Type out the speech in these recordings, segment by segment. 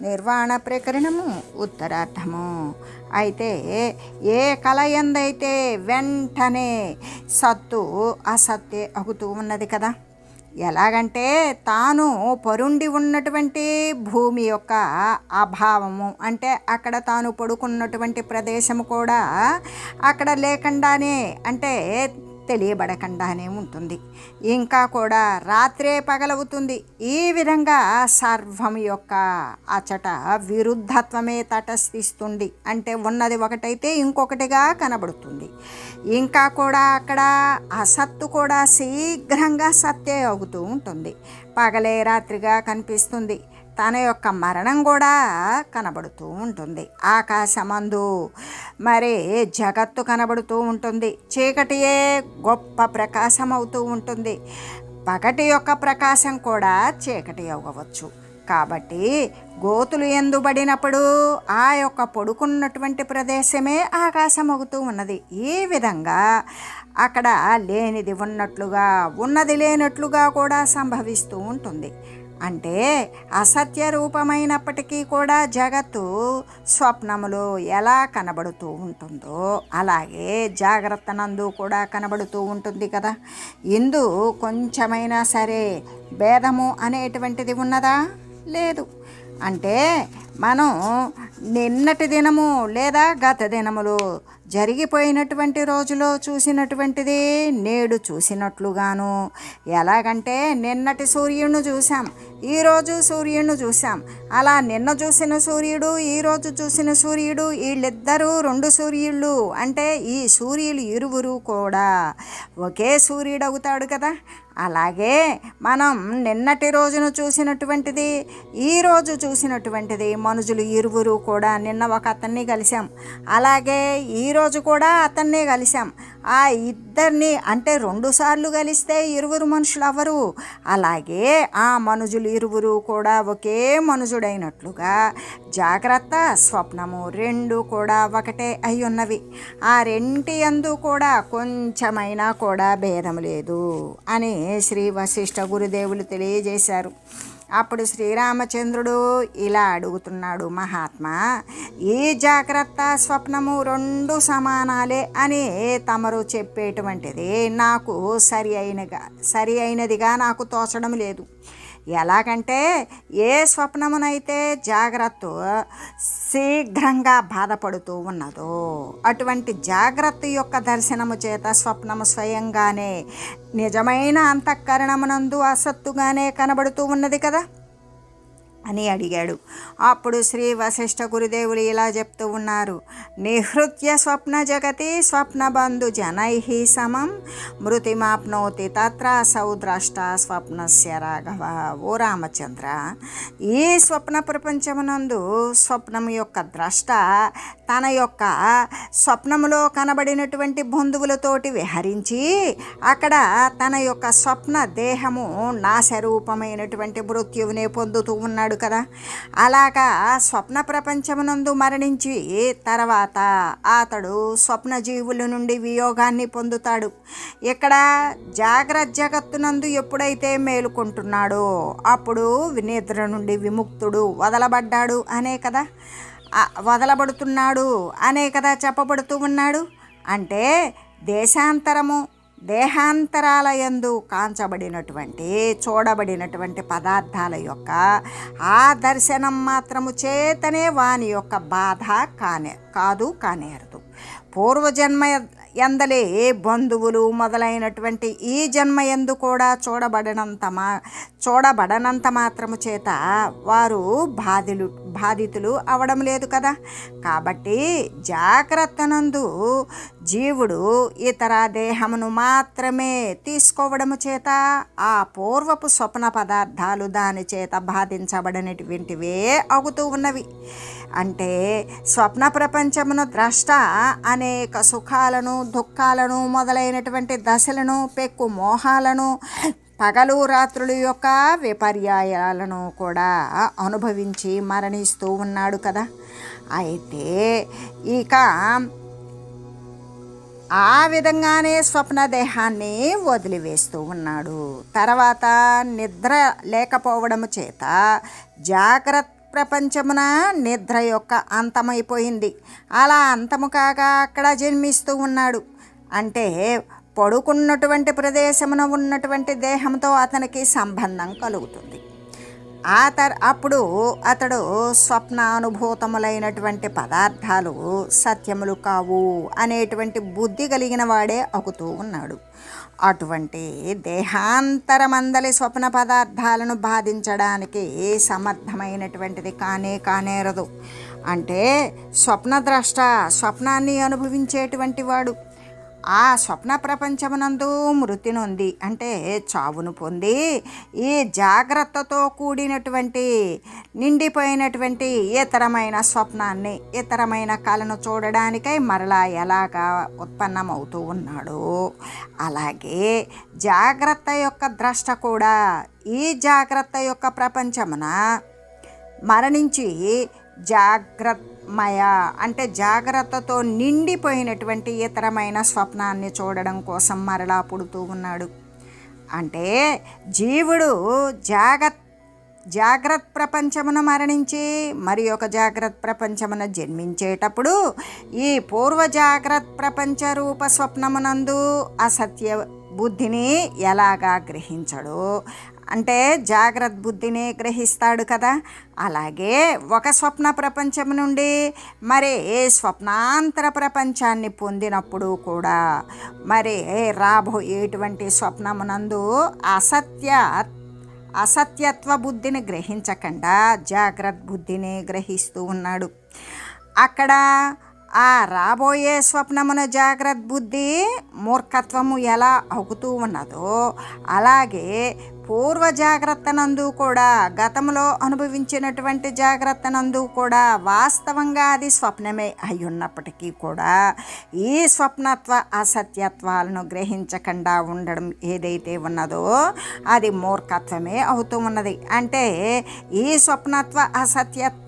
నిర్వాణ ప్రకరణము ఉత్తరార్థము. అయితే ఏ కళ ఎందైతే వెంటనే సత్తు అసత్తే అగుతూ ఉన్నది కదా? ఎలాగంటే తాను పరుండి ఉన్నటువంటి భూమి యొక్క అభావము. అంటే అక్కడ తాను పడుకున్నటువంటి ప్రదేశము కూడా అక్కడ లేకుండానే అంటే తెలియబడకుండానే ఉంటుంది. ఇంకా కూడా రాత్రే పగలవుతుంది. ఈ విధంగా సర్వం యొక్క అచట విరుద్ధత్వమే తటస్థిస్తుంది. అంటే ఉన్నది ఒకటైతే ఇంకొకటిగా కనబడుతుంది. ఇంకా కూడా అక్కడ అసత్తు కూడా శీఘ్రంగా సత్తే అవుతూ ఉంటుంది. పగలే రాత్రిగా కనిపిస్తుంది. తన యొక్క మరణం కూడా కనబడుతూ ఉంటుంది. ఆకాశమందు మరి జగత్తు కనబడుతూ ఉంటుంది. చీకటియే గొప్ప ప్రకాశం అవుతూ ఉంటుంది. పగటి యొక్క ప్రకాశం కూడా చీకటి అవ్వవచ్చు. కాబట్టి గోతులు ఎందుబడినప్పుడు ఆ యొక్క పొడుకున్నటువంటి ప్రదేశమే ఆకాశం అవుతూ ఉన్నది. ఈ విధంగా అక్కడ లేనిది ఉన్నట్లుగా ఉన్నది లేనట్లుగా కూడా సంభవిస్తూ ఉంటుంది. అంటే అసత్య రూపమైనప్పటికీ కూడా జగత్తు స్వప్నములో ఎలా కనబడుతూ ఉంటుందో అలాగే జాగ్రత్త నందు కూడా కనబడుతూ ఉంటుంది కదా. ఇందు కొంచెమైనా సరే భేదము అనేటువంటిది ఉన్నదా? లేదు. అంటే మనం నిన్నటి దినము లేదా గత దినములు జరిగిపోయినటువంటి రోజులో చూసినటువంటిది నేడు చూసినట్లుగాను. ఎలాగంటే నిన్నటి సూర్యుడిని చూసాం ఈరోజు సూర్యుడిని చూసాం అలా నిన్న చూసిన సూర్యుడు ఈరోజు చూసిన సూర్యుడు వీళ్ళిద్దరూ రెండు సూర్యుళ్ళు. అంటే ఈ సూర్యులు ఇరువురు కూడా ఒకే సూర్యుడు అవుతాడు కదా. అలాగే మనం నిన్నటి రోజును చూసినటువంటిది ఈరోజు చూసినటువంటిది మనుషులు ఇరువురు కూడా నిన్న ఒక అతన్ని కలిశాం. అలాగే ఈరోజు కూడా అతన్నే కలిశాం. ఆ ఇద్దరిని అంటే రెండుసార్లు కలిస్తే ఇరువురు మనుషులు అవ్వరు. అలాగే ఆ మనుషులు ఇరువురు కూడా ఒకే మనుషుడైనట్లుగా జాగ్రత్త స్వప్నము రెండు కూడా ఒకటే అయి ఉన్నవి ఆ రెంటి అందు కూడా కొంచెమైనా కూడా భేదం లేదు అని శ్రీ వశిష్ఠ గురుదేవులు తెలియజేశారు. అప్పుడు శ్రీరామచంద్రుడు ఇలా అడుగుతున్నాడు మహాత్మా ఈ జాగ్రత్త స్వప్నము రెండు సమానాలే అని తమరు చెప్పేటువంటిది నాకు సరి అయినగా సరి అయినదిగా నాకు తోచడం లేదు. ఎలాగంటే ఏ స్వప్నమునైతే జాగ్రత్త శీఘ్రంగా బాధపడుతూ ఉన్నదో అటువంటి జాగ్రత్త యొక్క దర్శనము చేత స్వప్నము స్వయంగానే నిజమైన అంతఃకరణమునందు అసత్తుగానే కనబడుతూ ఉన్నది కదా. అని అడిగాడు. అప్పుడు శ్రీ వశిష్ఠ గురుదేవులు ఇలా చెప్తూ ఉన్నారు. నిహృత్య స్వప్న జగతి స్వప్నబంధు జనై సమం మృతిమాప్నోతి తత్ర సౌద్రష్ట స్వప్నస్య రాఘవ. ఓ రామచంద్ర ఈ స్వప్న ప్రపంచమునందు స్వప్నం యొక్క ద్రష్ట తన యొక్క స్వప్నములో కనబడినటువంటి బంధువులతోటి విహరించి అక్కడ తన యొక్క స్వప్న దేహము నాశరూపమైనటువంటి మృత్యువునే పొందుతూ ఉన్నాడు. కదా. అలాగా స్వప్న ప్రపంచమునందు మరణించి తర్వాత అతడు స్వప్న జీవుల నుండి వియోగాన్ని పొందుతాడు. ఇక్కడ జాగ్రత్త జగత్తునందు ఎప్పుడైతే మేలుకుంటున్నాడో అప్పుడు నిద్ర నుండి విముక్తుడు వదలబడ్డాడు అనే కదా. వదలబడుతున్నాడు అనే కదా చెప్పబడుతూ ఉన్నాడు. అంటే దేశాంతరము దేహాంతరాల యందు కాంచబడినటువంటి చూడబడినటువంటి పదార్థాల యొక్క ఆ దర్శనం మాత్రము చేతనే వాని యొక్క బాధ కానే కాదు కానేరదు. పూర్వజన్మ ఎందలే బంధువులు మొదలైనటువంటి ఈ జన్మ ఎందు కూడా చూడబడనంత మా చూడబడనంత మాత్రము చేత వారు బాధిలు బాధితులు అవడం లేదు కదా. కాబట్టి జాగ్రత్తనందు జీవుడు ఇతర దేహమును మాత్రమే తీసుకోవడము చేత ఆ పూర్వపు స్వప్న పదార్థాలు దాని చేత బాధించబడినటువంటివే అవుతూ ఉన్నవి. అంటే స్వప్న ప్రపంచమును ద్రష్ట అనేక సుఖాలను దుఃఖాలను మొదలైనటువంటి దశలను పెక్కు మోహాలను పగలు రాత్రుల యొక్క విపర్యాయాలను కూడా అనుభవించి మరణిస్తూ ఉన్నాడు కదా. అయితే ఇక ఆ విధంగానే స్వప్న దేహాన్ని వదిలివేస్తూ ఉన్నాడు. తర్వాత నిద్ర లేకపోవడము చేత జాగ్రత్త ప్రపంచమున నిద్ర యొక్క అంతమైపోయింది. అలా అంతము కాగా అక్కడ జన్మిస్తూ ఉన్నాడు. అంటే పడుకున్నటువంటి ప్రదేశమున ఉన్నటువంటి దేహంతో అతనికి సంబంధం కలుగుతుంది. ఆ తర్ అప్పుడు అతడు స్వప్నానుభూతములైనటువంటి పదార్థాలు సత్యములు కావు అనేటువంటి బుద్ధి కలిగిన వాడే అవుతూ ఉన్నాడు. అటువంటి దేహాంతరమందలి స్వప్న పదార్థాలను బాధించడానికి సమర్థమైనటువంటిది కానే కానేరదు అంటే స్వప్నద్రష్ట స్వప్నాన్ని అనుభవించేటువంటి వాడు ఆ స్వప్న ప్రపంచమునందు మృతి నొంది. అంటే చావును పొంది ఈ జాగ్రత్తతో కూడినటువంటి నిండిపోయినటువంటి ఇతరమైన స్వప్నాన్ని ఇతరమైన కళను చూడడానికై మరలా ఎలాగా ఉత్పన్నమవుతూ ఉన్నాడు. అలాగే జాగ్రత్త యొక్క ద్రష్ట కూడా ఈ జాగ్రత్త యొక్క ప్రపంచమున మరణించి జాగ్రత్త మయ అంటే జాగ్రత్తతో నిండిపోయినటువంటి ఇతరమైన స్వప్నాన్ని చూడడం కోసం మరలా పుడుతూ ఉన్నాడు. అంటే జీవుడు జాగ్రత్త జాగ్రత్త ప్రపంచమున మరణించి మరి ఒక జాగ్రత్త ప్రపంచమున జన్మించేటప్పుడు ఈ పూర్వ జాగ్రత్త ప్రపంచ రూప స్వప్నమునందు అసత్య బుద్ధిని ఎలాగా గ్రహించడో అంటే జాగ్రత్త బుద్ధిని గ్రహిస్తాడు కదా. అలాగే ఒక స్వప్న ప్రపంచం నుండి మరి స్వప్నాంతర ప్రపంచాన్ని పొందినప్పుడు కూడా మరి రాబోయేటువంటి స్వప్నమునందు అసత్య అసత్యత్వ బుద్ధిని గ్రహించకుండా జాగ్రత్త బుద్ధిని గ్రహిస్తూ ఉన్నాడు. అక్కడ ఆ రాబోయే స్వప్నమున జాగ్రత్త బుద్ధి మూర్ఖత్వము ఎలా అవుతూ ఉన్నదో అలాగే పూర్వ జాగ్రత్త నందు కూడా గతంలో అనుభవించినటువంటి జాగ్రత్త నందు కూడా వాస్తవంగా అది స్వప్నమే అయి ఉన్నప్పటికీ కూడా ఈ స్వప్నత్వ అసత్యత్వాలను గ్రహించకుండా ఉండడం ఏదైతే ఉన్నదో అది మూర్ఖత్వమే అవుతూ ఉన్నది. అంటే ఈ స్వప్నత్వ అసత్యత్వ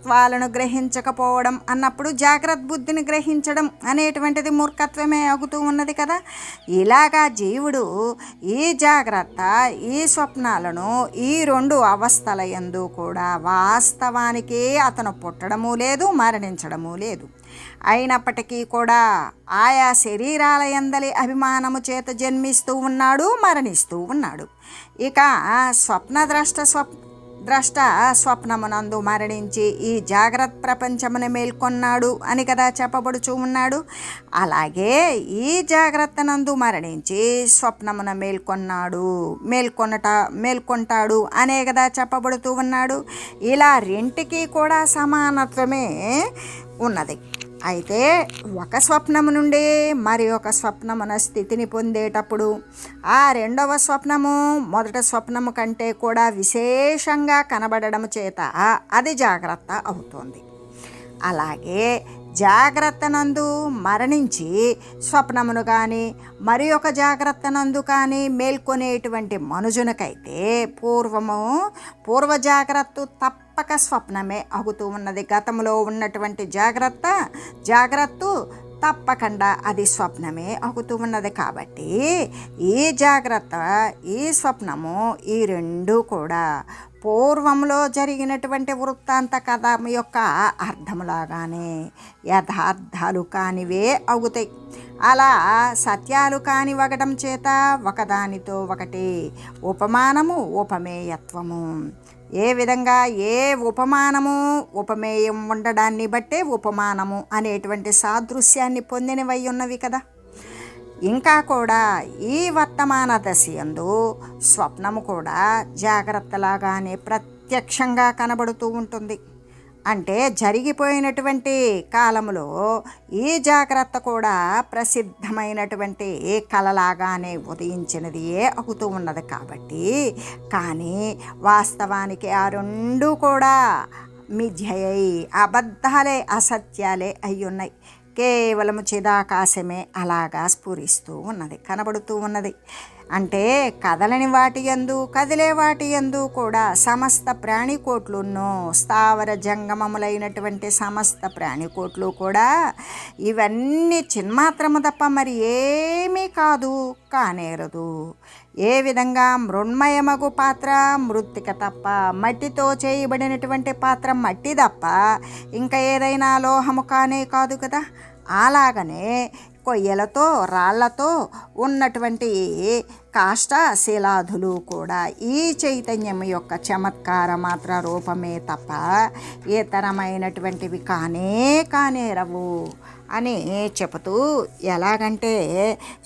తత్వాలను గ్రహించకపోవడం అన్నప్పుడు జాగ్రత్త బుద్ధిని గ్రహించడం అనేటువంటిది మూర్ఖత్వమే అవుతూ ఉన్నది కదా. ఇలాగా జీవుడు ఈ జాగ్రత్త ఈ స్వప్నాలను ఈ రెండు అవస్థల ఎందు కూడా వాస్తవానికి అతను పుట్టడము లేదు మరణించడము లేదు. అయినప్పటికీ కూడా ఆయా శరీరాల ఎందలి అభిమానము చేత జన్మిస్తూ ఉన్నాడు మరణిస్తూ ఉన్నాడు. ఇక స్వప్నద్రష్ట స్వప్ ద్రష్ట స్వప్నమునందు మరణించి ఈ జాగ్రత్త ప్రపంచమును మేల్కొన్నాడు అని కదా చెప్పబడుచు ఉన్నాడు. అలాగే ఈ జాగ్రత్త నందు మరణించి స్వప్నమున మేల్కొన్నాడు మేల్కొనట మేల్కొంటాడు అనే కదా చెప్పబడుతూ ఉన్నాడు. ఇలా రెంటికి కూడా సమానత్వమే ఉన్నది. అయితే ఒక స్వప్నము నుండి మరి ఒక స్వప్నమున స్థితిని పొందేటప్పుడు ఆ రెండవ స్వప్నము మొదటి స్వప్నము కంటే కూడా విశేషంగా కనబడడం చేత అది జాగ్రత్త అవుతుంది. అలాగే జాగ్రత్త నందు మరణించి స్వప్నమును కానీ మరి ఒక జాగ్రత్త నందు కానీ మేల్కొనేటువంటి మనుజునకైతే పూర్వము పూర్వ జాగ్రత్త తప్పక స్వప్నమే అవుతూ ఉన్నది. గతంలో ఉన్నటువంటి జాగ్రత్త జాగ్రత్త తప్పకుండా అది స్వప్నమే అవుతూ ఉన్నది కాబట్టి ఈ జాగ్రత్త ఈ స్వప్నము ఈ రెండు కూడా పూర్వంలో జరిగినటువంటి వృత్తాంత కథ యొక్క అర్థములాగానే యథార్థాలు కానివే అవుతాయి. అలా సత్యాలు కాని వగడం చేత ఒకదానితో ఒకటి ఉపమానము ఉపమేయత్వము. ఏ విధంగా ఏ ఉపమానము ఉపమేయం ఉండడాన్ని బట్టే ఉపమానము అనేటువంటి సాదృశ్యాన్ని పొందినవై ఉన్నవి కదా. ఇంకా కూడా ఈ వర్తమాన దశయందు స్వప్నము కూడా జాగ్రత్తలాగానే ప్రత్యక్షంగా కనబడుతూ ఉంటుంది. అంటే జరిగిపోయినటువంటి కాలంలో ఈ జాగ్రత్త కూడా ప్రసిద్ధమైనటువంటి కళలాగానే ఉదయించినదియే అవుతూ ఉన్నది కాబట్టి కానీ వాస్తవానికి ఆ రెండు కూడా మిథ్యయై అబద్ధాలే అసత్యాలే అయి ఉన్నాయి. కేవలము చిదాకాశమే అలాగా స్ఫురిస్తూ ఉన్నది కనబడుతూ ఉన్నది. అంటే కదలని వాటి యందు కదిలే వాటి యందు కూడా సమస్త ప్రాణికోట్లున్నో స్థావర జంగమములైనటువంటి సమస్త ప్రాణికోట్లు కూడా ఇవన్నీ చిన్మాత్రము తప్ప మరి ఏమీ కాదు కానేరదు. ఏ విధంగా మృణ్మయమగు పాత్ర మృత్తిక తప్ప మట్టితో చేయబడినటువంటి పాత్ర మట్టి తప్ప ఇంకా ఏదైనా లోహము కానే కాదు కదా? అలాగనే కొయ్యలతో రాళ్ళతో ఉన్నటువంటి కాష్ట శిలాధులు కూడా ఈ చైతన్యం యొక్క చమత్కార మాత్ర రూపమే తప్ప ఇతరమైనటువంటివి కానే కానేరవు అని చెబుతూ ఎలాగంటే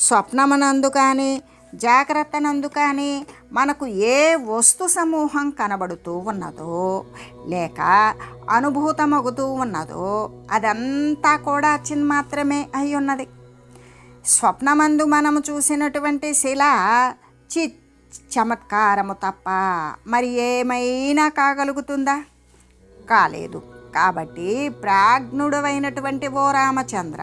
స్వప్నమునందు కానీ జాగ్రత్తనందు కానీ మనకు ఏ వస్తు సమూహం కనబడుతూ ఉన్నదో లేక అనుభూతమగుతూ ఉన్నదో అదంతా కూడా చిన్మాత్రమే అయి ఉన్నది స్వప్నమందు మనము చూసినటువంటి శిల చి చమత్కారము తప్ప మరి ఏమైనా కాగలుగుతుందా? కాలేదు. కాబట్టి ప్రాజ్ఞుడవైనటువంటి ఓ రామచంద్ర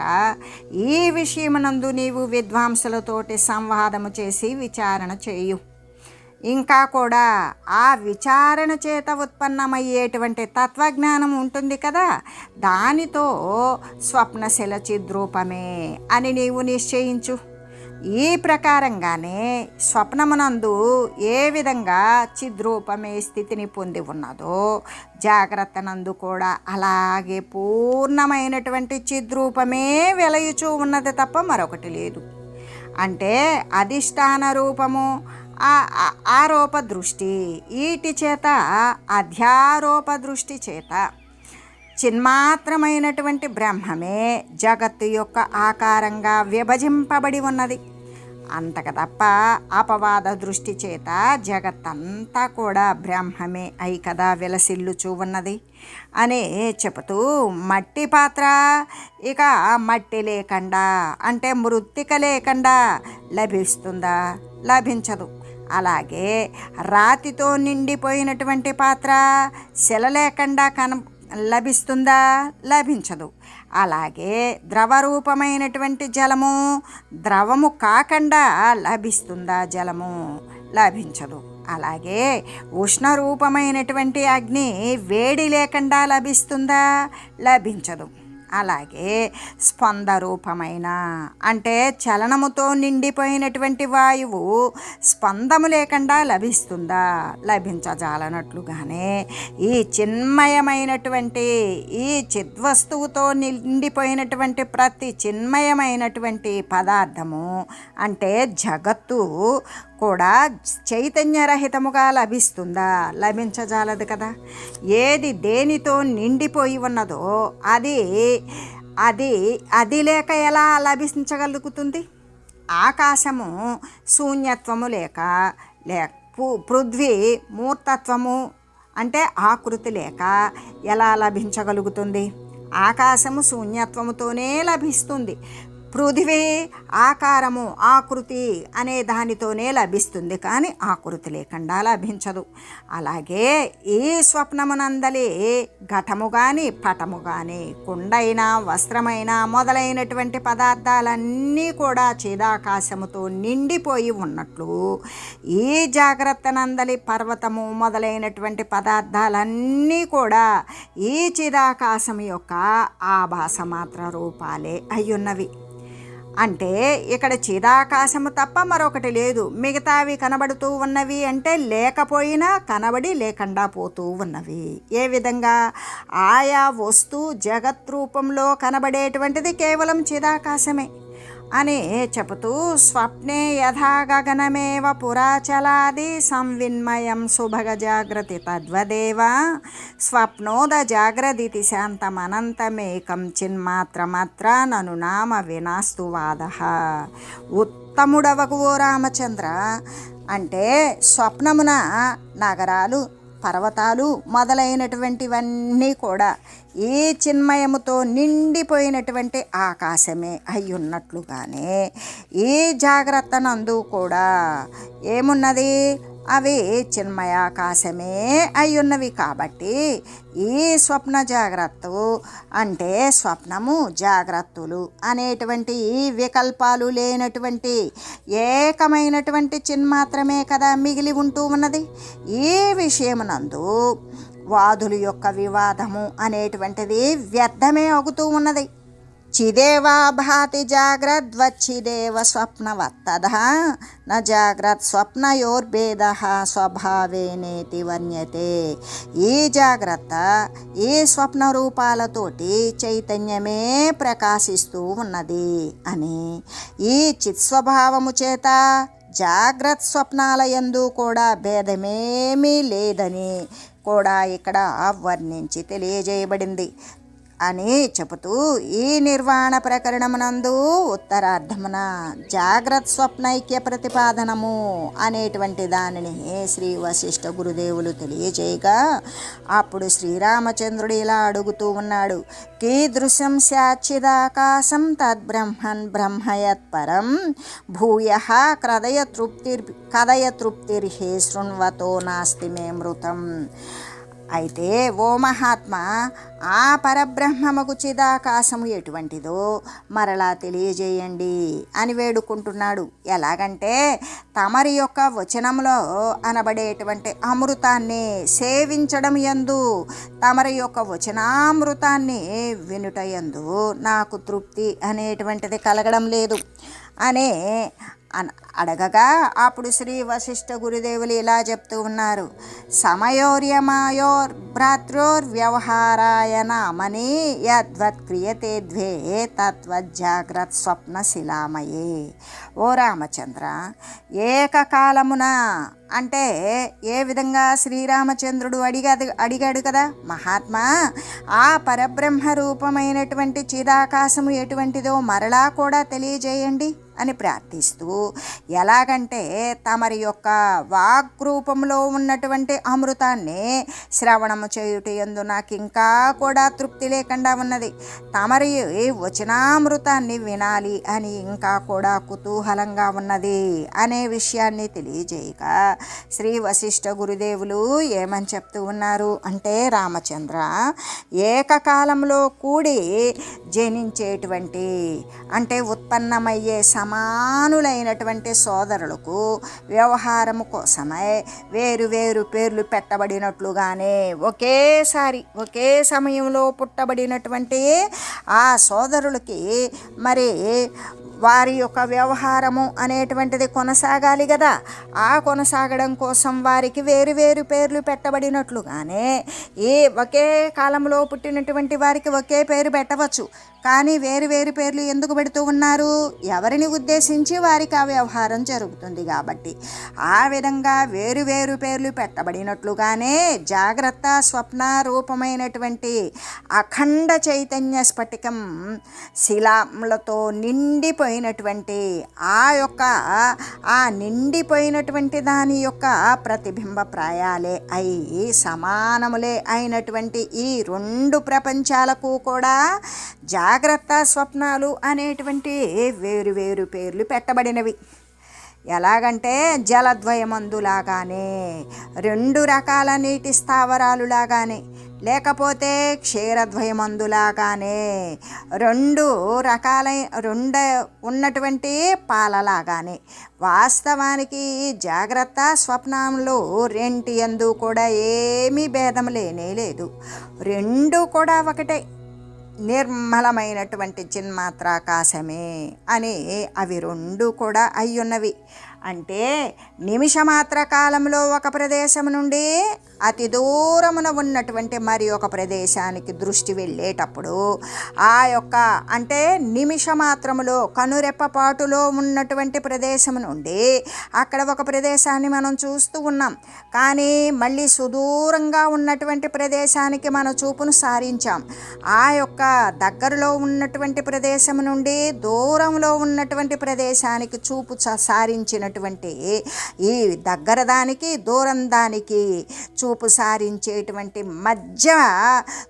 ఈ విషయమునందు నీవు విద్వాంసులతోటి సంవాదము చేసి విచారణ చేయు ఇంకా కూడా ఆ విచారణ చేత ఉత్పన్నమయ్యేటువంటి తత్వజ్ఞానం ఉంటుంది కదా దానితో స్వప్నశిల చిద్రూపమే అని నీవు నిశ్చయించు. ఈ ప్రకారంగానే స్వప్నమునందు ఏ విధంగా చిద్రూపమే స్థితిని పొంది ఉన్నదో జాగ్రత్త నందు కూడా అలాగే పూర్ణమైనటువంటి చిద్రూపమే వెలయుచూ ఉన్నది తప్ప మరొకటి లేదు. అంటే అధిష్టాన రూపము ఆరోప దృష్టి ఈటి చేత అధ్యారోప దృష్టి చేత. చిన్మాత్రమైనటువంటి బ్రహ్మమే జగత్తు యొక్క ఆకారంగా విభజింపబడి ఉన్నది. అంతక తప్ప అపవాద దృష్టి చేత జగత్తంతా కూడా బ్రహ్మమే అయి కదా విలసిల్లుచూ ఉన్నది. అని చెబుతూ మట్టి పాత్ర? ఇక మట్టి లేకుండా అంటే మృత్తిక లేకుండా లభిస్తుందా? లభించదు. అలాగే రాతితో నిండిపోయినటువంటి పాత్ర శిల లేకుండా కన లభిస్తుందా? లభించదు. అలాగే ద్రవరూపమైనటువంటి జలము ద్రవము కాకుండా లభిస్తుందా జలము? లభించదు. అలాగే ఉష్ణరూపమైనటువంటి అగ్ని వేడి లేకుండా లభిస్తుందా? లభించదు. అలాగే స్పంద రూపమైన అంటే చలనముతో నిండిపోయినటువంటి వాయువు స్పందము లేకుండా లభిస్తుందా? లభించజాలనట్లుగానే ఈ చిన్మయమైనటువంటి ఈ చిద్వస్తువుతో నిండిపోయినటువంటి ప్రతి చిన్మయమైనటువంటి పదార్థము అంటే జగత్తు కూడా చైతన్యరహితముగా లభిస్తుందా? లభించజాలదు కదా. ఏది దేనితో నిండిపోయి ఉన్నదో అది అది అది లేక ఎలా లభించగలుగుతుంది? ఆకాశము శూన్యత్వము లేక లేక పృథ్వీ మూర్తత్వము అంటే ఆకృతి లేక ఎలా లభించగలుగుతుంది? ఆకాశము శూన్యత్వముతోనే లభిస్తుంది. పృథివీ ఆకారము ఆకృతి అనే దానితోనే లభిస్తుంది కానీ ఆకృతి లేకుండా లభించదు. అలాగే ఈ స్వప్నమునందలి ఘటము కానీ పటము కానీ కుండైన వస్త్రమైన మొదలైనటువంటి పదార్థాలన్నీ కూడా చిదాకాశముతో నిండిపోయి ఉన్నట్లు ఈ జాగ్రత్త నందలి పర్వతము మొదలైనటువంటి పదార్థాలన్నీ కూడా ఈ చిదాకాశం యొక్క ఆభాస మాత్ర రూపాలే అయ్యున్నవి. అంటే ఇక్కడ చిదాకాశము తప్ప మరొకటి లేదు. మిగతావి కనబడుతూ ఉన్నవి అంటే లేకపోయినా కనబడి లేకుండా పోతూ ఉన్నవి. ఏ విధంగా? ఆయా వస్తు జగత్ రూపంలో కనబడేటువంటిది కేవలం చిదాకాశమే. అని చెబుతూ స్వప్నే యథా గగనమేవ పురాచలాది సంవిన్మయం సుభగ జాగ్రతి తద్వదేవ. స్వప్నోద జాగ్రదితి శాంతమనంతమేకం చిన్మాత్రమత్ర నను నామ వినాస్తు వాద. ఉత్తముడవకు ఓ రామచంద్ర. అంటే స్వప్నమున నగరాలు పర్వతాలు మొదలైనటువంటివన్నీ కూడా ఈ చిన్మయముతో నిండిపోయినటువంటి ఆకాశమే అయి ఉన్నట్లుగానే ఈ జాగ్రత్త నందు కూడా ఏమున్నది? అవి చిన్మయాకాశమే అయ్యున్నవి కాబట్టి ఈ స్వప్న జాగ్రత్త అంటే స్వప్నము జాగ్రత్తలు అనేటువంటి ఈ వికల్పాలు లేనటువంటి ఏకమైనటువంటి చిన్మాత్రమే కదా మిగిలి ఉంటూ ఉన్నది. ఈ విషయమునందు వాదుల యొక్క వివాదము అనేటువంటిది వ్యర్థమే అవుతూ ఉన్నది. చిదేవా భాతి జాగ్రద్వచ్చిదేవ స్వప్నవత్తద? న జాగ్రత్ స్వప్నయోర్భేద స్వభావేనేతి వర్ణ్యతే ఈ జాగ్రత్త ఈ స్వప్న రూపాలతోటి చైతన్యమే ప్రకాశిస్తూ ఉన్నది అని. ఈ చిత్స్వభావము చేత జాగ్రత్త స్వప్నాల యందు కూడా భేదమేమీ లేదని కూడా ఇక్కడ వర్ణించి తెలియజేయబడింది. అని చెబుతూ ఈ నిర్వాణ ప్రకరణమునందు ఉత్తరార్ధమున జాగ్రత్త స్వప్నైక్య ప్రతిపాదనము అనేటువంటి దానిని శ్రీ వశిష్ఠ గురుదేవులు తెలియజేయగా అప్పుడు శ్రీరామచంద్రుడు ఇలా అడుగుతూ ఉన్నాడు కీదృశం శాచిదాకాశం తద్బ్రహ్మన్ బ్రహ్మయత్పరం భూయ క్రదయ తృప్తిర్ కదయ తృప్తిర్హే శృణ్వతో నాస్తి మే మృతం. అయితే ఓ మహాత్మ ఆ పరబ్రహ్మముకు చిదాకాశము ఎటువంటిదో మరలా తెలియజేయండి అని వేడుకుంటున్నాడు. ఎలాగంటే తమరి యొక్క వచనంలో అనబడేటువంటి అమృతాన్ని సేవించడం ఎందు తమరి యొక్క వచనామృతాన్ని వినుట ఎందు నాకు తృప్తి అనేటువంటిది కలగడం లేదు. అనే అడగగా అప్పుడు శ్రీ వశిష్ఠ గురుదేవులు ఇలా చెప్తూ ఉన్నారు. సమయోర్యమాయోర్ భ్రాతృర్ వ్యవహారాయ నామని యద్వత్ క్రియతే ద్వే తత్వజాగ్రత్ స్వప్న శిలామయే ఓ రామచంద్ర ఏకకాలమున అంటే ఏ విధంగా శ్రీరామచంద్రుడు అడిగా అడిగాడు కదా? మహాత్మా ఆ పరబ్రహ్మ రూపమైనటువంటి చిదాకాశము ఎటువంటిదో మరలా కూడా తెలియజేయండి. అని ప్రార్థిస్తూ ఎలాగంటే తమరి యొక్క వాగ్రూపంలో ఉన్నటువంటి అమృతాన్ని శ్రవణము చేయుట ఎందు నాకు ఇంకా కూడా తృప్తి లేకుండా ఉన్నది. తమరి వచనామృతాన్ని వినాలి అని ఇంకా కూడా కుతూహలంగా ఉన్నది అనే విషయాన్ని తెలియజేయక శ్రీ వశిష్ఠ గురుదేవులు ఏమని చెప్తూ ఉన్నారు అంటే రామచంద్ర ఏకకాలంలో కూడి జనించేటువంటి అంటే ఉత్పన్నమయ్యే సమానులైనటువంటి సోదరులకు వ్యవహారము కోసమై వేరు వేరు పేర్లు పెట్టబడినట్లుగానే ఒకేసారి ఒకే సమయంలో పుట్టబడినటువంటి ఆ సోదరులకి మరి వారి యొక్క వ్యవహారము అనేటువంటిది కొనసాగాలి కదా ఆ కొనసాగడం కోసం వారికి వేరు వేరు పేర్లు పెట్టబడినట్లుగానే ఈ ఒకే కాలంలో పుట్టినటువంటి వారికి ఒకే పేరు పెట్టవచ్చు. కానీ వేరు వేరు పేర్లు ఎందుకు పెడుతూ ఉన్నారు? ఎవరిని ఉద్దేశించి వారికి ఆ వ్యవహారం జరుగుతుంది కాబట్టి. ఆ విధంగా వేరు వేరు పేర్లు పెట్టబడినట్లుగానే జాగ్రత్త స్వప్న రూపమైనటువంటి అఖండ చైతన్య స్ఫటికం శిలాములతో నిండిపోయినటువంటి ఆ యొక్క ఆ నిండిపోయినటువంటి దాని యొక్క ప్రతిబింబ ప్రాయాలే అయి సమానములే అయినటువంటి ఈ రెండు ప్రపంచాలకు కూడా జాగ్రత్త స్వప్నాలు అనేటువంటి వేరు వేరు పేర్లు పెట్టబడినవి. ఎలాగంటే జలద్వయమందులాగానే రెండు రకాల నీటి స్థావరాలు లాగానే లేకపోతే క్షీరద్వయమందులాగానే రెండు రకాలైన రెండ ఉన్నటువంటి పాలలాగానే. వాస్తవానికి జాగ్రత్త స్వప్నంలో రెంటి ఎందు కూడా ఏమీ భేదం లేనే లేదు. రెండు కూడా ఒకటే నిర్మలమైనటువంటి చిన్మాత్రాకాశమే అని అవి రెండు కూడా అయ్యున్నవి. అంటే నిమిషమాత్ర కాలంలో ఒక ప్రదేశం నుండి అతి దూరమున ఉన్నటువంటి మరి ఒక ప్రదేశానికి దృష్టి వెళ్ళేటప్పుడు ఆ యొక్క అంటే నిమిషమాత్రములో కనురెప్పపాటులో ఉన్నటువంటి ప్రదేశం నుండి అక్కడ ఒక ప్రదేశాన్ని మనం చూస్తూ ఉన్నాం. కానీ మళ్ళీ సుదూరంగా ఉన్నటువంటి ప్రదేశానికి మన చూపును సారించాం. ఆ యొక్క దగ్గరలో ఉన్నటువంటి ప్రదేశం నుండి దూరంలో ఉన్నటువంటి ప్రదేశానికి చూపు సారించినటువంటి ఈ దగ్గర దానికి దూరం దానికి చూ సారించేటువంటి మధ్య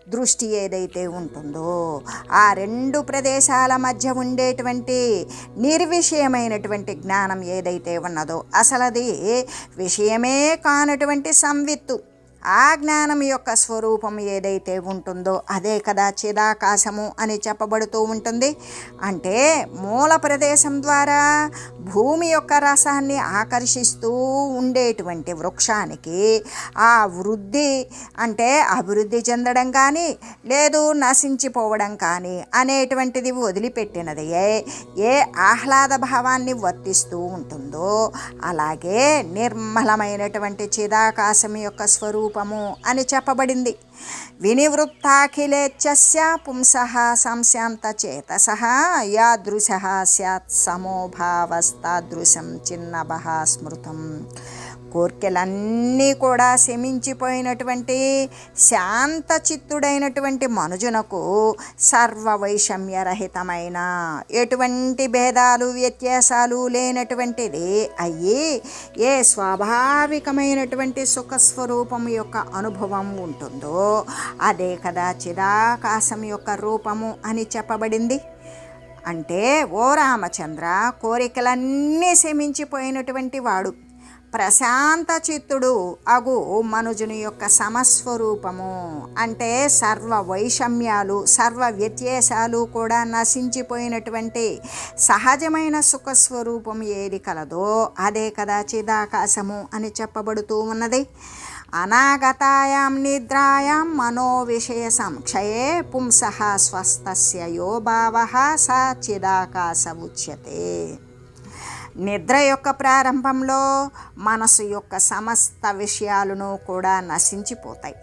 దృష్టి ఏదైతే ఉంటుందో ఆ రెండు ప్రదేశాల మధ్య ఉండేటువంటి నిర్విషయమైనటువంటి జ్ఞానం ఏదైతే ఉన్నదో అసలు అది విషయమే కానటువంటి సంవిత్తు. ఆ జ్ఞానం యొక్క స్వరూపం ఏదైతే ఉంటుందో అదే కదా చిదాకాశము అని చెప్పబడుతూ ఉంటుంది. అంటే మూల ప్రదేశం ద్వారా భూమి యొక్క రసాన్ని ఆకర్షిస్తూ ఉండేటువంటి వృక్షానికి ఆ వృద్ధి అంటే అభివృద్ధి చెందడం కానీ లేదు నశించిపోవడం కానీ అనేటువంటిది వదిలిపెట్టినది ఏ ఏ ఆహ్లాద భావాన్ని వర్తిస్తూ ఉంటుందో అలాగే నిర్మలమైనటువంటి చిదాకాశం యొక్క రూపము అని చెప్పబడింది. వినివృత్తాఖిలేచ్చస్య పుంస సంశాంత చేతస యాదృశ సత్ సమోభావస్తాదృశం చిన్నభ స్మృతం. కోర్కెలన్నీ కూడా శమించిపోయినటువంటి శాంత చిత్తుడైనటువంటి మనుజునకు సర్వ వైషమ్యరహితమైన ఎటువంటి భేదాలు వ్యత్యాసాలు లేనటువంటిది అయ్యి ఏ స్వాభావికమైనటువంటి సుఖస్వరూపం యొక్క అనుభవం ఉంటుందో అదే కదా చిదాకాశం యొక్క రూపము అని చెప్పబడింది. అంటే ఓ రామచంద్ర కోరికలన్నీ శమించిపోయినటువంటి వాడు. ప్రశాంత చిత్తుడు అగు మనుజుని యొక్క సమస్వరూపము. అంటే సర్వ వైషమ్యాలు సర్వ వ్యత్యాసాలు కూడా నశించిపోయినటువంటి సహజమైన సుఖస్వరూపం ఏది కలదో అదే కదా చిదాకాశము అని చెప్పబడుతూ ఉన్నది. అనాగతాయాం నిద్రాయాం మనో విషయ సంక్షయే పుంస స్వస్థస్య యో భావ స చిదాకాశ ఉచ్యతే నిద్ర యొక్క ప్రారంభంలో మనసు యొక్క సమస్త విషయాలను కూడా నశించిపోతాయి.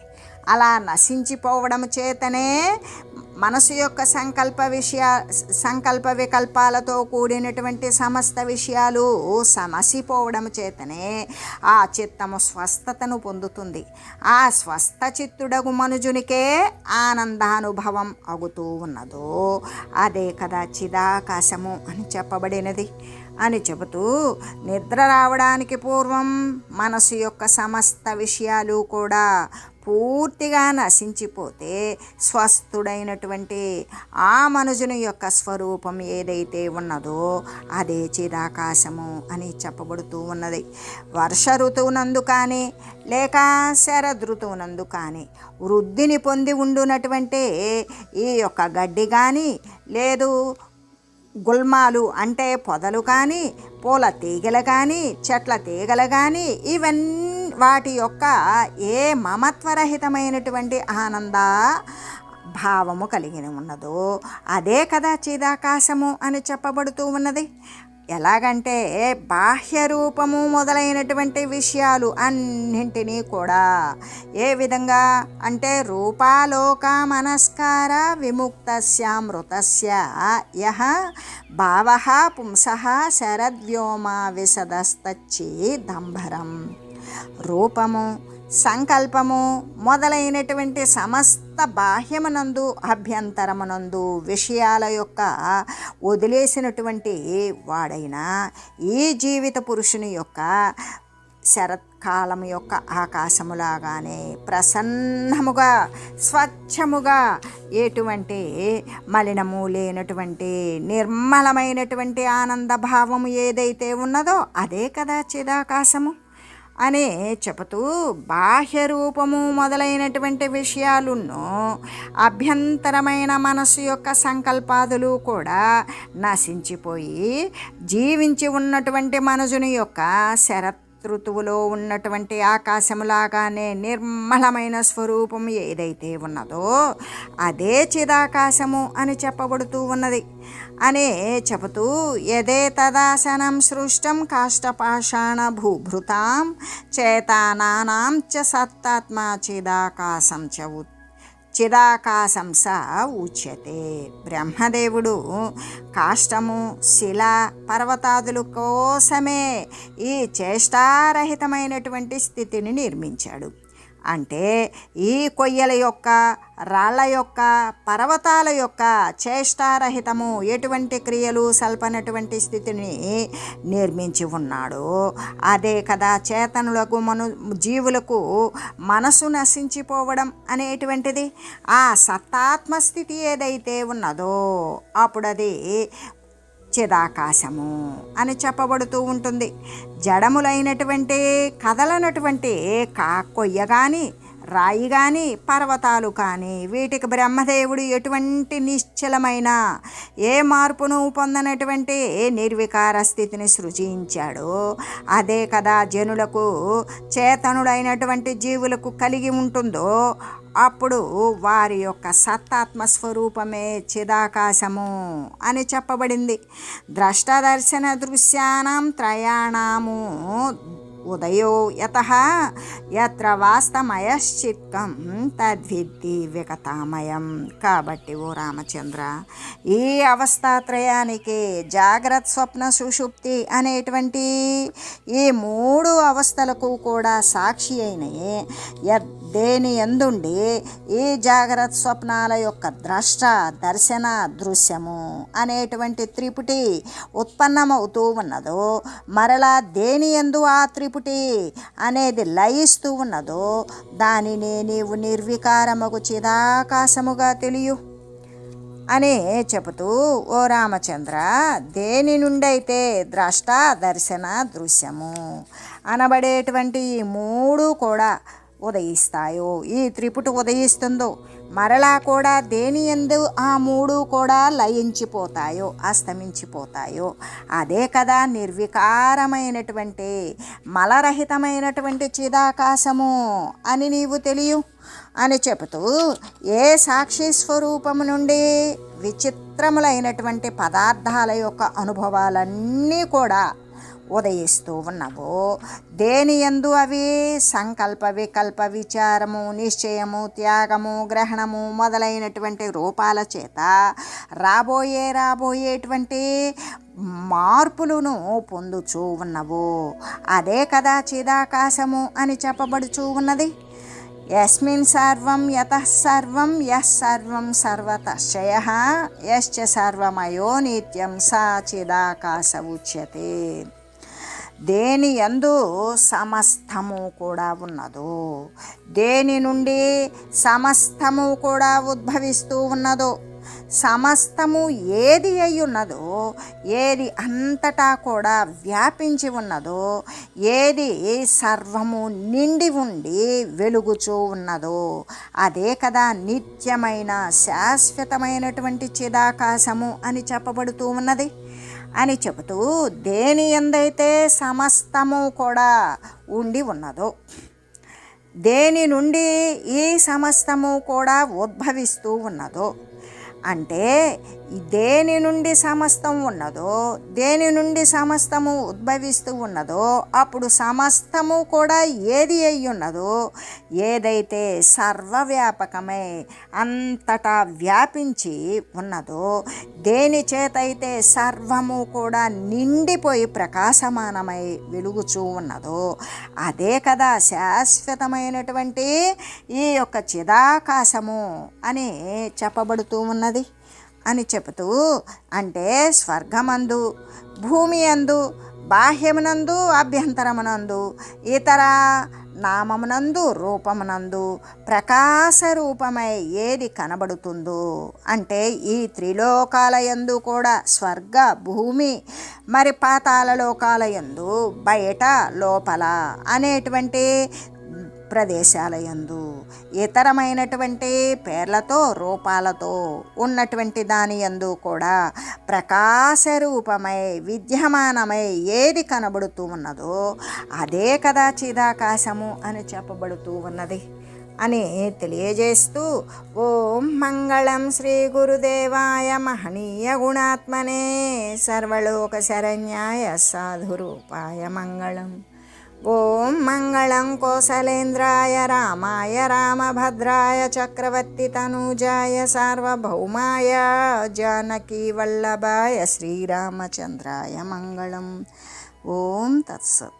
అలా నశించిపోవడం చేతనే మనసు యొక్క సంకల్ప విషయ సంకల్ప వికల్పాలతో కూడినటువంటి సమస్త విషయాలు సమసిపోవడం చేతనే ఆ చిత్తము స్వస్థతను పొందుతుంది. ఆ స్వస్థ చిత్తుడగు మనుజునికే ఆనందానుభవం అగుతూ ఉన్నదో అదే కదా చిదాకాశము అని చెప్పబడినది. అని చెబుతూ నిద్ర రావడానికి పూర్వం మనసు యొక్క సమస్త విషయాలు కూడా పూర్తిగా నశించిపోతే స్వస్థుడైనటువంటి ఆ మనుజుని యొక్క స్వరూపం ఏదైతే ఉన్నదో అదే చిదాకాశము అని చెప్పబడుతూ ఉన్నది. వర్ష ఋతువునందు కానీ లేక శరద్ ఋతువునందు కానీ వృద్ధిని పొంది ఉండునటువంటి ఈ యొక్క గడ్డి కానీ లేదు గుల్మాలు అంటే పొదలు కానీ పూల తీగలు కానీ చెట్ల తీగలు కానీ ఇవన్నీ వాటి యొక్క ఏ మమత్వరహితమైనటువంటి ఆనంద భావము కలిగి ఉన్నదో అదే కదా చిదాకాశము అని చెప్పబడుతూ ఉన్నది. ఎలాగంటే బాహ్య రూపము మొదలైనటువంటి విషయాలు అన్నింటినీ కూడా ఏ విధంగా? అంటే రూపాలోక మనస్కార విముక్తస్యామృతస్య యహ భావ పుంస శరద్వ్యోమా విశదస్తచ్చి దంభరం రూపము సంకల్పము మొదలైనటువంటి సమస్త బాహ్యమునందు అభ్యంతరమునందు విషయాల యొక్క వదిలేసినటువంటి వాడైన ఈ జీవిత పురుషుని యొక్క శరత్కాలం యొక్క ఆకాశములాగానే ప్రసన్నముగా స్వచ్ఛముగా ఎటువంటి మలినము లేనటువంటి నిర్మలమైనటువంటి ఆనంద భావము ఏదైతే ఉన్నదో అదే కదా చిదాకాశము. అనే చెబుతూ బాహ్య రూపము మొదలైనటువంటి విషయాలును అభ్యంతరమైన మనసు యొక్క సంకల్పాదులు కూడా నశించిపోయి జీవించి ఉన్నటువంటి మనసుని యొక్క శరత్ ఋతువులో ఉన్నటువంటి ఆకాశములాగానే నిర్మలమైన స్వరూపం ఏదైతే ఉన్నదో అదే చిదాకాశము అని చెప్పబడుతూ ఉన్నది. అనే చెబుతూ యదే తదాసనం సృష్టం కాష్టపాషాణ భూభృతాం చేతానానాం చ సత్తాత్మా చిదాకాశం చ ఉత్ చిదాకాశం స ఉచ్యతే. బ్రహ్మదేవుడు కాష్టము శిల పర్వతాదుల కోసమే ఈ చేష్టారహితమైనటువంటి స్థితిని నిర్మించాడు. అంటే ఈ కొయ్యల యొక్క రాళ్ళ యొక్క పర్వతాల యొక్క చేష్టారహితము ఎటువంటి క్రియలు సల్పనటువంటి స్థితిని నిర్మించి ఉన్నాడు. అదే కదా చేతనులకు మను జీవులకు మనసు నశించిపోవడం అనేటువంటిది. ఆ సత్తాత్మ స్థితి ఏదైతే ఉన్నదో అప్పుడు అది చిదాకాశము అని చెప్పబడుతూ ఉంటుంది. జడములైనటువంటి కదలనటువంటి కా కొయ్య కానీ రాయి కానీ పర్వతాలు కానీ వీటికి బ్రహ్మదేవుడు ఎటువంటి నిశ్చలమైన ఏ మార్పును పొందనటువంటి నిర్వికార స్థితిని సృజించాడో అదే కదా జనులకు చేతనుడైనటువంటి జీవులకు కలిగి ఉంటుందో అప్పుడు వారి యొక్క సత్తాత్మ స్వరూపమే చిదాకాశము అని చెప్పబడింది. ద్రష్టదర్శన దృశ్యానం త్రయాణము ఉదయో యత ఎత్ర వాస్తమయశ్చిత్తం తద్విద్ది వికతామయం కాబట్టి ఓ రామచంద్ర ఈ అవస్థాత్రయానికి జాగ్రత్త స్వప్న సుషుప్తి అనేటువంటి ఈ మూడు అవస్థలకు కూడా సాక్షి అయిన యద్ దేని ఎందుండి? ఈ జాగ్రత్త స్వప్నాల యొక్క ద్రష్ట దర్శన దృశ్యము అనేటువంటి త్రిపుటి ఉత్పన్నమవుతూ ఉన్నదో మరలా దేని ఎందు ఆ త్రిపుటి అనేది లయిస్తూ ఉన్నదో దానిని నీవు నిర్వికారముకు చిదాకాశముగా తెలియు అని చెబుతూ ఓ రామచంద్ర దేని నుండైతే ద్రష్ట దర్శన దృశ్యము అనబడేటువంటి ఈ మూడు కూడా ఉదయిస్తాయో? ఈ త్రిపుటి ఉదయిస్తుందో? మరలా కూడా దేని ఎందు ఆ మూడు కూడా లయించిపోతాయో అస్తమించిపోతాయో? అదే కదా నిర్వికారమైనటువంటి మలరహితమైనటువంటి చిదాకాశము అని నీవు తెలియు? అని చెబుతూ ఏ సాక్షి స్వరూపము నుండి విచిత్రములైనటువంటి పదార్థాల యొక్క అనుభవాలన్నీ కూడా ఉదయిస్తూ ఉన్నవో దేని ఎందు అవి? సంకల్ప వికల్ప విచారము నిశ్చయము త్యాగము గ్రహణము మొదలైనటువంటి రూపాల చేత రాబోయే రాబోయేటువంటి మార్పులను పొందుచూ ఉన్నవు అదే కదా చిదాకాశము అని చెప్పబడుచూ ఉన్నది యస్మిన్ సర్వం యత సర్వం యస్ సర్వం సర్వతశయ యశ్చ సర్వమయో నిత్యం సా చిదాకాశ ఉచ్యతే. దేని యందు సమస్తము కూడా ఉన్నదో దేని నుండి సమస్తము కూడా ఉద్భవిస్తూ ఉన్నదో సమస్తము ఏది అయి ఉన్నదో ఏది అంతటా కూడా వ్యాపించి ఉన్నదో ఏది సర్వము నిండి ఉండి వెలుగుచూ ఉన్నదో అదే కదా నిత్యమైన శాశ్వతమైనటువంటి చిదాకాశము అని చెప్పబడుతూ ఉన్నది. అని చెబుతూ దేని ఎందైతే సమస్తము కూడా ఉండి ఉన్నదో దేని నుండి ఈ సమస్తము కూడా ఉద్భవిస్తూ ఉన్నదో అంటే దేని నుండి సమస్తం ఉన్నదో దేని నుండి సమస్తము ఉద్భవిస్తూ ఉన్నదో అప్పుడు సమస్తము కూడా ఏది అయి ఉన్నదో ఏదైతే సర్వవ్యాపకమై అంతటా వ్యాపించి ఉన్నదో దేని చేతైతే సర్వము కూడా నిండిపోయి ప్రకాశమానమై వెలుగుచూ ఉన్నదో అదే కదా శాశ్వతమైనటువంటి ఈ యొక్క చిదాకాశము అని చెప్పబడుతూ ఉన్నది. అని చెబుతూ అంటే స్వర్గమందు భూమి అందు బాహ్యమునందు అభ్యంతరమునందు ఇతర నామమునందు రూపమునందు ప్రకాశ రూపమై ఏది కనబడుతుందో అంటే ఈ త్రిలోకాలయందు కూడా స్వర్గ భూమి మరి పాతాల లోకాలయందు బయట లోపల అనేటువంటి ప్రదేశాల యందు ఇతరమైనటువంటి పేర్లతో రూపాలతో ఉన్నటువంటి దాని యందు కూడా ప్రకాశ రూపమై విద్యమానమై ఏది కనబడుతూ ఉన్నదో అదే కదా చిదాకాశము అని చెప్పబడుతూ ఉన్నది అని తెలియజేస్తూ ఓం మంగళం శ్రీ గురుదేవాయ మహనీయ గుణాత్మనే సర్వలోక శరణ్యాయ సాధురూపాయ మంగళం. ओम मङ्गलं कौसलेन्द्राय रामाय रामभद्राय चक्रवर्तितनूजाय सार्वभौमाय जानकीवल्लभाय श्रीरामचंद्राय मङ्गलम् ओम तत्सत्।